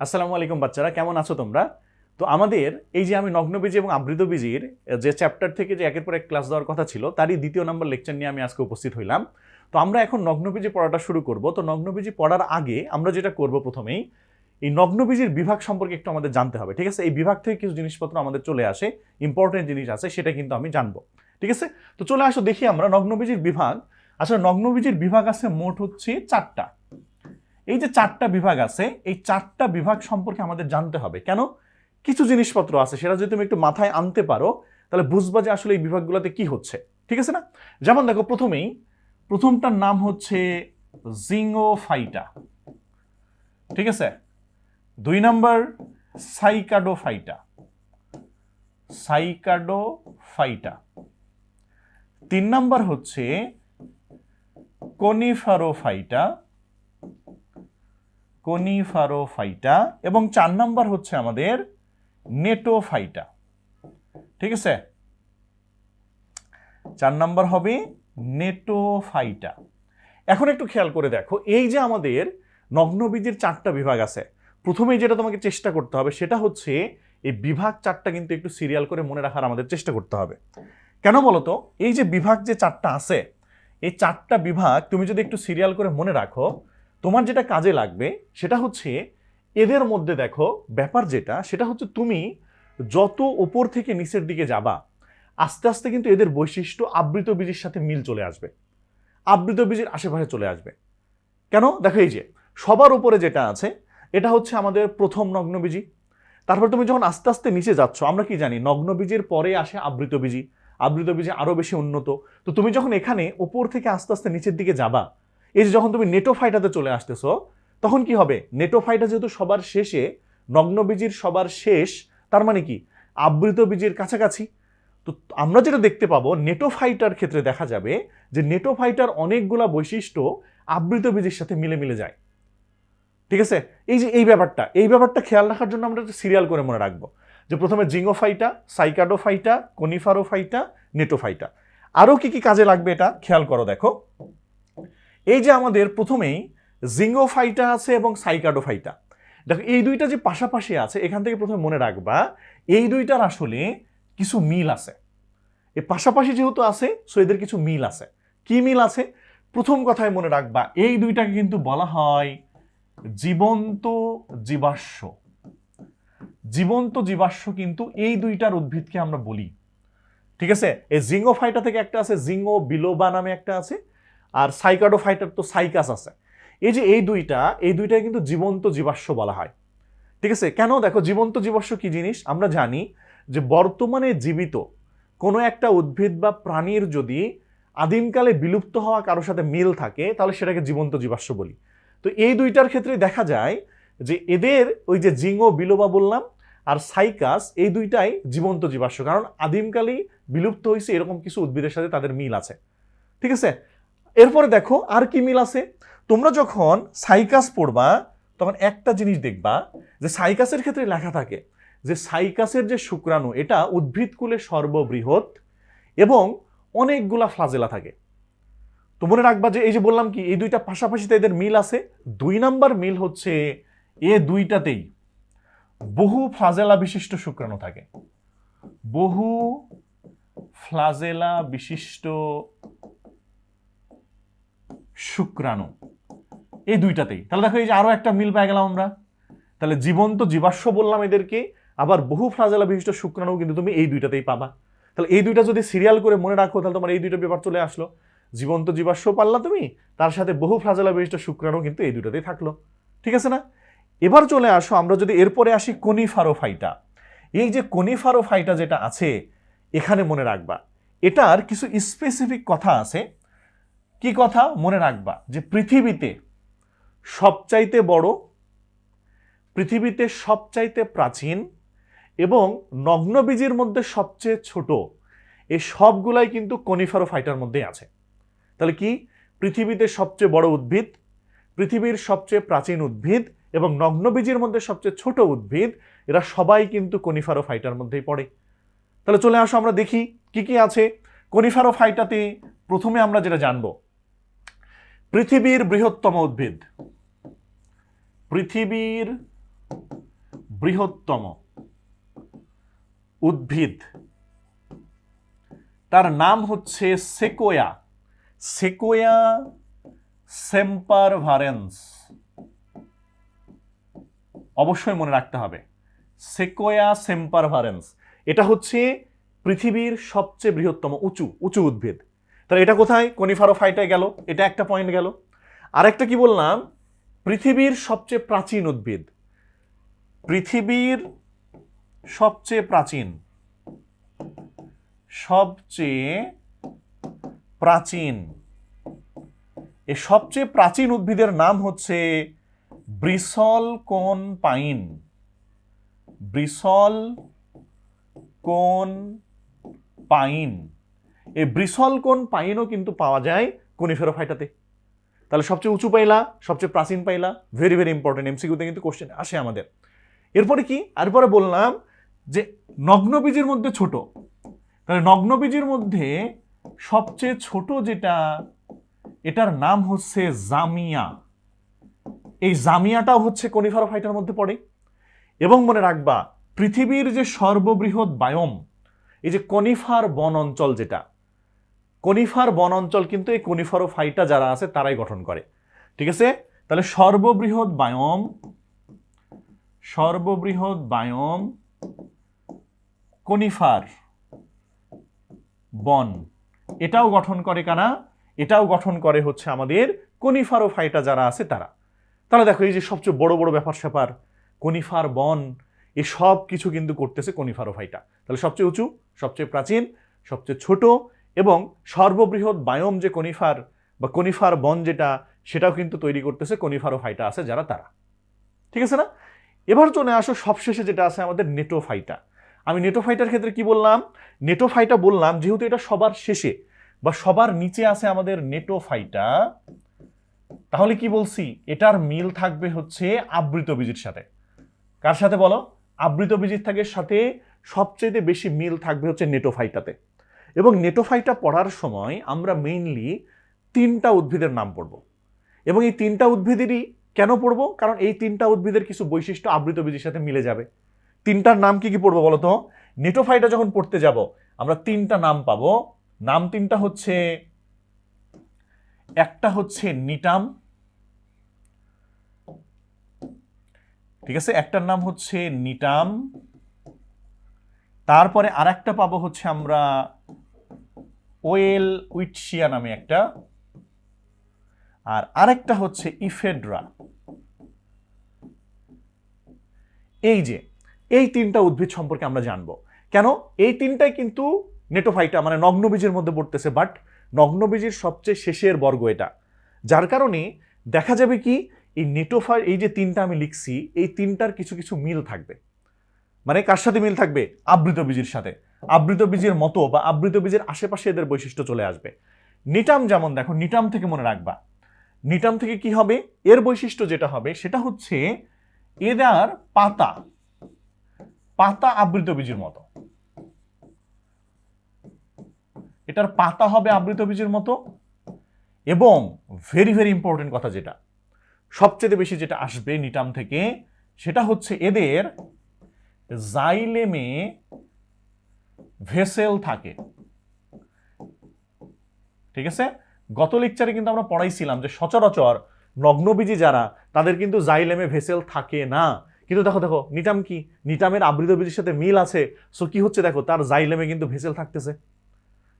আসসালামু আলাইকুম বাচ্চারা, কেমন আছো তোমরা? তো আমাদের এই যে আমি নগ্নবীজি এবং আবৃতবীজির যে চ্যাপ্টার থেকে যে একের পর এক ক্লাস দেওয়ার কথা ছিল, তারই দ্বিতীয় নম্বর লেকচার নিয়ে আমি আজকে উপস্থিত হইলাম। তো আমরা এখন নগ্নবীজি পড়াটা শুরু করব। তো নগ্নবীজি পড়ার আগে আমরা যেটা করব প্রথমেই, এই নগ্নবীজির বিভাগ সম্পর্কে একটু আমাদের জানতে হবে, ঠিক আছে? এই বিভাগ থেকে কিছু জিনিসপত্র আমাদের চলে আসে ইম্পর্টেন্ট জিনিস আছে, সেটা কিন্তু আমি জানব, ঠিক আছে? তো চলে আসো, দেখি আমরা নগ্নবীজির বিভাগ। আসলে নগ্নবীজির বিভাগ আছে মোট হচ্ছে চারটা। এই যে চারটা বিভাগ আছে, এই চারটা বিভাগ সম্পর্কে আমাদের জানতে হবে। কেন? কিছু জিনিসপত্র আছে, সেটা যদি তুমি একটু মাথায় আনতে পারো, তাহলে বুঝবা যে আসলে এই বিভাগগুলোতে কি হচ্ছে। ঠিক আছে না? যেমন দেখো, প্রথমেই, প্রথমটার নাম হচ্ছে জিঙ্গোফাইটা ঠিক আছে? দুই নাম্বার সাইকাডোফাইটা সাইকাডোফাইটা তিন নাম্বার হচ্ছে কনিফারোফাইটা কনিফারোফাইটা এবং চার নাম্বার হচ্ছে আমাদের নেটোফাইটা ঠিক আছে? চার নাম্বার হবে নেটোফাইটা এখন একটু খেয়াল করে দেখো, এই যে আমাদের নগ্নবীজের চারটা বিভাগ আছে, প্রথমেই যেটা তোমাকে চেষ্টা করতে হবে সেটা হচ্ছে এই বিভাগ চারটা কিন্তু একটু সিরিয়াল করে মনে রাখার আমাদের চেষ্টা করতে হবে। কেন বলতো? এই যে বিভাগ যে চারটা আছে, এই চারটা বিভাগ তুমি যদি একটু সিরিয়াল করে মনে রাখো তোমার যেটা কাজে লাগবে, সেটা হচ্ছে এদের মধ্যে দেখো, ব্যাপার যেটা, সেটা হচ্ছে তুমি যত ওপর থেকে নিচের দিকে যাবা, আস্তে আস্তে কিন্তু এদের বৈশিষ্ট্য আবৃত বীজের সাথে মিল চলে আসবে। আবৃত বীজের আশেপাশে চলে আসবে। কেন? দেখো এই যে, সবার উপরে যেটা আছে, এটা হচ্ছে আমাদের প্রথম নগ্নবীজি তারপর তুমি যখন আস্তে আস্তে নিচে যাচ্ছ, আমরা কি জানি নগ্নবীজের পরে আসে আবৃত বীজি আবৃত বীজি আরও বেশি উন্নত। তো তুমি যখন এখানে ওপর থেকে আস্তে আস্তে নিচের দিকে যাবা এই যে যখন তুমি নেটোফাইটাতে চলে আসতেছো, তখন কি হবে? নেটোফাইটা যেহেতু সবার শেষে নগ্নবীজির সবার শেষ, তার মানে কি? আবৃত বীজের কাছাকাছি। তো আমরা যেটা দেখতে পাবো নেটোফাইটার ক্ষেত্রে দেখা যাবে যে নেটোফাইটার অনেকগুলা বৈশিষ্ট্য আবৃত বীজের সাথে মিলে মিলে যায়। ঠিক আছে? এই যে এই ব্যাপারটা এই ব্যাপারটা খেয়াল রাখার জন্য আমরা একটা সিরিয়াল করে মনে রাখব। যে প্রথমে জিঙ্গোফাইটা সাইকাডোফাইটা কনিফারোফাইটা নেটোফাইটা আরও কি কি কাজে লাগবে এটা? খেয়াল করো দেখো। এই যে আমাদের প্রথমেই জিঙ্গোফাইটা আছে এবং সাইকাডোফাইটা দেখো, এই দুইটা যে পাশাপাশি আছে, এখান থেকে প্রথমে মনে রাখবা, এই দুইটার আসলে কিছু মিল আছে। এ পাশাপাশি যেহেতু আছে সো এদের কিছু মিল আছে। কি মিল আছে? প্রথম কথায় মনে রাখবা, এই দুইটাকে কিন্তু বলা হয় জীবন্ত জীবাশ্ম। জীবন্ত জীবাশ্ম কিন্তু এই দুইটার উদ্ভিদকে আমরা বলি। ঠিক আছে? এই জিঙ্গোফাইটা থেকে একটা আছে জিঙ্গো বিলোবা নামে একটা আছে আর সাইকাডোফাইটার তো সাইকাস আছে। এই যে এই দুইটা, এই দুইটাকে কিন্তু জীবন্ত জীবাশ্ম বলা হয়। ঠিক আছে? কেন? দেখো, জীবন্ত জীবাশ্ম কি জিনিস? আমরা জানি যে বর্তমানে জীবিত কোনো একটা উদ্ভিদ বা প্রাণীর যদি আদিমকালে বিলুপ্ত হওয়া কারোর সাথে মিল থাকে, তাহলে সেটাকে জীবন্ত জীবাশ্ম বলি। তো এই দুইটার ক্ষেত্রে দেখা যায় যে এদের ওই যে জিঙ্গো বিলোবা বললাম, আর সাইকাস, এই দুইটাই জীবন্ত জীবাশ্ম। কারণ আদিমকালেই বিলুপ্ত হয়েছে এরকম কিছু উদ্ভিদের সাথে তাদের মিল আছে। ঠিক আছে? এরপরে দেখো আর কি মিল আছে? তোমরা যখন সাইকাস পড়বা, তখন একটা জিনিস দেখবা যে সাইকাসের ক্ষেত্রে লেখা থাকে যে সাইকাসের যে শুক্রাণু, এটা উদ্ভিদকুলে সর্ববৃহৎ এবং অনেকগুলা ফ্লাজেলা থাকে। তো মনে রাখবা যে এই যে বললাম কি, এই দুইটা পাশাপাশিতে এদের মিল আছে। দুই নাম্বার মিল হচ্ছে এ দুইটাতেই বহু ফ্লাজেলা বিশিষ্ট শুক্রাণু থাকে। বহু ফ্লাজেলা বিশিষ্ট শুক্রাণু। এই দুইটাতেই। তাহলে দেখো এই যে আরও একটা মিল পেয়ে গেলাম আমরা। তাহলে জীবন্ত জীবাশ্ম বললাম এদেরকে, আবার বহু ফ্লাজেলা বিশিষ্ট শুক্রাণু কিন্তু তুমি এই দুইটাতেই পাবা। তাহলে এই দুইটা যদি সিরিয়াল করে মনে রাখো, তাহলে তোমার এই দুইটা ব্যাপার চলে আসলো। জীবন্ত জীবাশ্ম পারলা তুমি, তার সাথে বহু ফ্লাজেলা বিশিষ্ট শুক্রাণু কিন্তু এই দুইটাতেই থাকল। ঠিক আছে না? এবার চলে আসো, আমরা যদি এরপরে আসি কনিফারোফাইটা। এই যে কনিফারোফাইটা যেটা আছে, এখানে মনে রাখবা। এটার কিছু স্পেসিফিক কথা আছে। কি কথা? মনে রাখবা যে পৃথিবীতে সবচাইতে বড়, পৃথিবীতে সবচাইতে প্রাচীন এবং নগ্নবীজের মধ্যে সবচেয়ে ছোট এই সবগুলাই কিন্তু কনিফারো ফাইটার মধ্যেই আছে। তাহলে কি? পৃথিবীতে সবচেয়ে বড় উদ্ভিদ, পৃথিবীর সবচেয়ে প্রাচীন উদ্ভিদ এবং নগ্নবীজের মধ্যে সবচেয়ে ছোট উদ্ভিদ, এরা সবাই কিন্তু কনিফারো ফাইটার মধ্যেই পড়ে। তাহলে চলে আসো, আমরা দেখি কি কি আছে। কনিফারোফাইটাতে প্রথমে আমরা যেটা জানব পৃথিবীর বৃহত্তম উদ্ভিদ। পৃথিবীর বৃহত্তম উদ্ভিদ। তার নাম হচ্ছে সেকোয়া। সেকোয়া সেম্পার ভারেন্স অবশ্যই মনে রাখতে হবে। সেকোয়া সেম্পার ভারেন্স এটা হচ্ছে পৃথিবীর সবচেয়ে বৃহত্তম উঁচু উঁচু উদ্ভিদ। তাহলে এটা কোথায়? কনিফারোফাইটায় গেল, এটা একটা পয়েন্ট গেল। আরেকটা কি বললাম? পৃথিবীর সবচেয়ে প্রাচীন উদ্ভিদ। পৃথিবীর সবচেয়ে প্রাচীন। সবচেয়ে প্রাচীন। এই সবচেয়ে প্রাচীন উদ্ভিদের নাম হচ্ছে bristlecone pine. Bristlecone pine. এই ব্রিসল কোন পাইনও কিন্তু পাওয়া যায় কনিফেরোফাইটাতে। তাহলে সবচেয়ে উঁচু পাইলা, সবচেয়ে প্রাচীন পাইলা ভেরি ভেরি ইম্পর্টেন্ট এমসিকিউতে কিন্তু কোশ্চেন আসে আমাদের। এরপরে কি? এরপরে বললাম যে নগ্নবীজের মধ্যে ছোট। তাহলে নগ্নবীজের মধ্যে সবচেয়ে ছোট যেটা, এটার নাম হচ্ছে জামিয়া। এই জামিয়াটাও হচ্ছে কনিফারোফাইটার মধ্যে পড়ে। এবং মনে রাখবা, পৃথিবীর যে সর্ববৃহৎ বায়ম, এই যে কনিফার বন অঞ্চল যেটা কনিফার বন অঞ্চল কিন্তু এই কনিফারোফাইটা যারা আছে, তারাই গঠন করে। ঠিক আছে? তাহলে সর্ববৃহৎ বায়ম সর্ববৃহৎ বায়ম কনিফার বন, এটাও গঠন করে কারা? এটাও গঠন করে হচ্ছে আমাদের কনিফারোফাইটা যারা আছে, তারা। তাহলে দেখো, এই যে সবচেয়ে বড় বড় ব্যাপার স্যাপার, কনিফার বন এই সব কিছু কিন্তু করতেছে কনিফারোফাইটা তাহলে সবচেয়ে উঁচু, সবচেয়ে প্রাচীন, সবচেয়ে ছোট এবং সর্ববৃহৎ বায়ম যে কনিফার বা কনিফার বন যেটা, সেটাও কিন্তু তৈরি করতেছে কনিফারোফাইটা আছে যারা তারা। ঠিক আছে না? এবার চলে আসো সবশেষে যেটা আছে আমাদের নেটোফাইটা আমি নেটোফাইটার ক্ষেত্রে কি বললাম? নেটোফাইটা বললাম যেহেতু এটা সবার শেষে বা সবার নিচে আছে আমাদের নেটোফাইটা তাহলে কি বলছি? এটার মিল থাকবে হচ্ছে আবৃত বীজের সাথে। কার সাথে বলো? আবৃত বীজের থাকে সাথে সবচেয়ে বেশি মিল থাকবে হচ্ছে নেটোফাইটাতে এবং নেটোফাইটা পড়ার সময় আমরা মেইনলি তিনটা উদ্ভিদের নাম পড়ব। এবং এই তিনটা উদ্ভিদেরই কেন পড়ব? কারণ এই তিনটা উদ্ভিদের কিছু বৈশিষ্ট্য আবৃত বীজের সাথে মিলে যাবে। তিনটার নাম কি কি পড়ব বলতো নেটোফাইটা যখন পড়তে যাব, আমরা তিনটা নাম পাবো। নাম তিনটা হচ্ছে, একটা হচ্ছে নিটাম। ঠিক আছে? একটার নাম হচ্ছে নিটাম। তারপরে আর একটা পাবো হচ্ছে আমরা ওয়েল উইটশিয়া নামে একটা। আর আরেকটা হচ্ছে ইফেড্রা। এই যে, এই তিনটা উদ্ভিদ সম্পর্কে আমরা জানব। কেন? এই তিনটাই কিন্তু নেটোফাইটা মানে নগ্নবীজের মধ্যে পড়তেছে বাট নগ্নবীজের সবচেয়ে শেষের বর্গ এটা। যার কারণে দেখা যাবে কি, এই নেটোফাই এই যে তিনটা আমি লিখছি, এই তিনটার কিছু কিছু মিল থাকবে। মানে কার সাথে মিল থাকবে? আবৃত বীজের সাথে। আবৃত বীজের মতো বা আবৃত বীজের আশেপাশে এদের বৈশিষ্ট্য চলে আসবে। নিটাম যেমন দেখো, নিটাম থেকে মনে রাখবা। নিটাম থেকে কি হবে? এর বৈশিষ্ট্য যেটা হবে, সেটা হচ্ছে এদার পাতা। পাতা আবৃত বীজের মতো। এটার পাতা হবে আবৃত বীজের মতো। এবং ভেরি ভেরি ইম্পর্টেন্ট কথা যেটা, সবচেয়ে বেশি যেটা আসবে নিটাম থেকে, সেটা হচ্ছে এদের জাইলেমে ভেসেল থাকে। ঠিক আছে? গত লেকচারে কিন্তু আমরা পড়াইছিলাম যে সচরাচর নগ্নবীজি যারা, তাদের কিন্তু জাইলেমে ভেসেল থাকে না। কিন্তু দেখো দেখো নিটাম কি? নিটামের আবৃত বীজের সাথে মিল আছে। সো কি হচ্ছে দেখো? তার জাইলেমে কিন্তু ভেসেল থাকতেছে।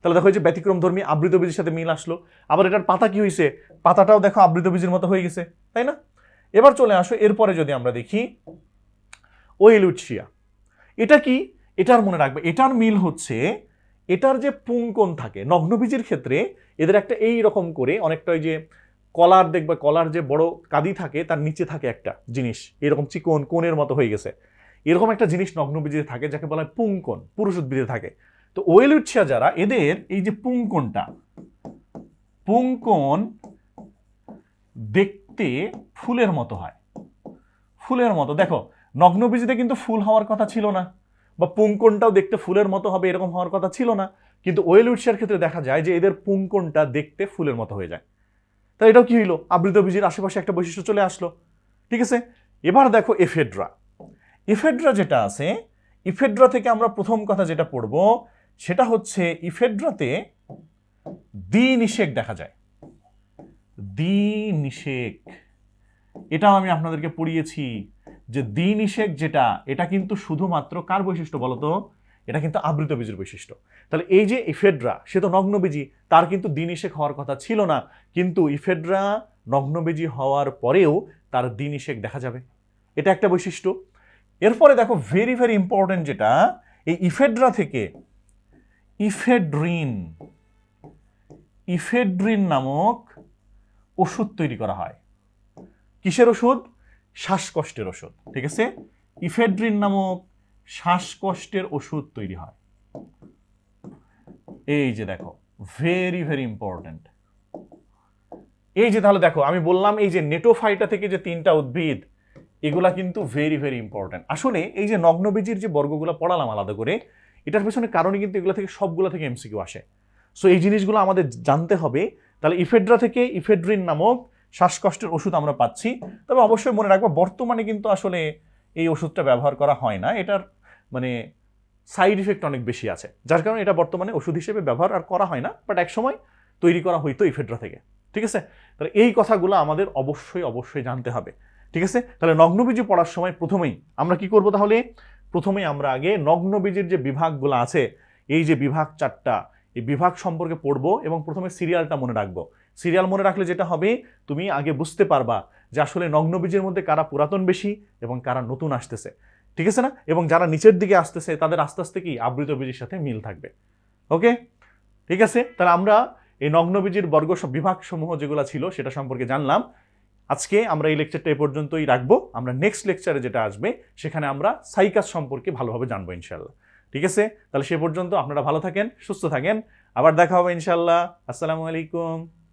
তাহলে দেখো, এই যে ব্যতিক্রম ধর্মী আবৃত বীজের সাথে মিল আসলো। আবার এটার পাতা কি হয়েছে পাতাটাও দেখো আবৃত বীজের মতো হয়ে গেছে, তাই না? এবার চলে আসো, এরপরে যদি আমরা দেখি ওয়েলুটশিয়া এটা কি? এটার মনে রাখবে। এটার মিল হচ্ছে, এটার যে পুঙ্কন থাকে, নগ্নবীজের ক্ষেত্রে এদের একটা এই রকম করে অনেকটা ওই যে কলার দেখবে কলার যে বড় কাদি থাকে, তার নিচে থাকে একটা জিনিস। এরকম চিকন কোণের মতো হয়ে গেছে। এরকম একটা জিনিস নগ্নবীজে থাকে, যাকে বলা হয় পুঙ্কন, পুরুষ উদ্ভিদে থাকে। তো ওয়েলুটশিয়া যারা, এদের এই যে পুঙ্কনটা, পুঙ্কন দেখতে ফুলের মতো হয়। ফুলের মতো। দেখো নগ্নবীজিতে কিন্তু ফুল হওয়ার কথা ছিল না, বা পুঙ্কনটাও দেখতে ফুলের মতো হবে এরকম হওয়ার কথা ছিল না, কিন্তু ওয়েল উৎসের ক্ষেত্রে দেখা যায় যে এদের পুঙ্কনটা দেখতে ফুলের মতো হয়ে যায়। তা এটাও কি হইল? আবৃত বীজের আশেপাশে একটা বৈশিষ্ট্য চলে আসলো। ঠিক আছে? এবার দেখো এফেড্রা। ইফেড্রা যেটা আছে ইফেড্রা থেকে আমরা প্রথম কথা যেটা পড়ব, সেটা হচ্ছে ইফেড্রাতে দ্বি নিষেক দেখা যায়। দ্বি নিষেক এটাও আমি আপনাদেরকে পড়িয়েছি। যে দ্বি নিষেক যেটা, এটা কিন্তু শুধুমাত্র কার বৈশিষ্ট্য বলতো এটা কিন্তু আবৃত বীজের বৈশিষ্ট্য। তাহলে এই যে ইফেড্রা, সে তো নগ্নবীজি তার কিন্তু দ্বি নিষেক হওয়ার কথা ছিল না। কিন্তু ইফেড্রা নগ্নবীজি হওয়ার পরেও তার নিষেক দেখা যাবে। এটা একটা বৈশিষ্ট্য। এরপরে দেখো ভেরি ভেরি ইম্পর্টেন্ট যেটা, এই ইফেড্রা থেকে ইফেড্রিন ইফেড্রিন নামক ওষুধ তৈরি করা হয়। কিসের ওষুধ? শ্বাসকষ্টের ওষুধ, ঠিক আছে? ইফেড্রিন নামক শ্বাসকষ্টের ওষুধ তৈরি হয়। এই যে দেখো ভেরি ভেরি ইম্পর্ট্যান্ট এই যে তাহলে দেখো, আমি বললাম এই যে নেটোফাইটা থেকে যে তিনটা উদ্ভিদ, এগুলা কিন্তু ভেরি ভেরি ইম্পর্ট্যান্ট আসলে এই যে নগ্নবীজির যে বর্গগুলো পড়ালাম আলাদা করে, এটার পেছনে কারণে কিন্তু এগুলো থেকে সবগুলো থেকে এমসিকিউ আসে। সো এই জিনিসগুলো আমাদের জানতে হবে। তাহলে ইফেড্রা থেকে ইফেড্রিন নামক শ্বাসকষ্টের ওষুধ আমরা পাচ্ছি। তবে অবশ্যই মনে রাখব, বর্তমানে কিন্তু আসলে এই ওষুধটা ব্যবহার করা হয় না। এটার মানে সাইড ইফেক্ট অনেক বেশি আছে। যার কারণে এটা বর্তমানে ওষুধ হিসেবে ব্যবহার আর করা হয় না বাট একসময় তৈরি করা হইতো ইফেড্রা থেকে। ঠিক আছে? তাহলে এই কথাগুলো আমাদের অবশ্যই অবশ্যই জানতে হবে। ঠিক আছে? তাহলে নগ্নবীজি পড়ার সময় প্রথমেই আমরা কি করব তাহলে? প্রথমেই আমরা আগে নগ্নবীজের যে বিভাগগুলো আছে, এই যে বিভাগ চারটা, এই বিভাগ সম্পর্কে পড়ব এবং প্রথমে সিরিয়ালটা মনে রাখব। সিরিয়াল মনে রাখলে যেটা হবে, তুমি আগে বুঝতে পারবা যে আসলে নগ্নবীজের মধ্যে কারা পুরাতন বেশি এবং কারা নতুন আসতেছে। ঠিক আছে না? এবং যারা নিচের দিকে আসতেছে, তাদের আস্তে আস্তে কি আবৃত বীজের সাথে মিল থাকবে। ওকে? ঠিক আছে? তাহলে আমরা এই নগ্নবীজের বর্গ বিভাগ সমূহ যেগুলো ছিল, সেটা সম্পর্কে জানলাম। আজকে আমরা এই লেকচারটা এ পর্যন্তই রাখব। আমরা নেক্সট লেকচারে যেটা আসবে, সেখানে আমরা সাইকাস সম্পর্কে ভালোভাবে জানব ইনশাল্লাহ ঠিক আছে? তাহলে সে পর্যন্ত আপনারা ভালো থাকেন, সুস্থ থাকেন। আবার দেখা হবে ইনশাল্লাহ আসসালামু আলাইকুম।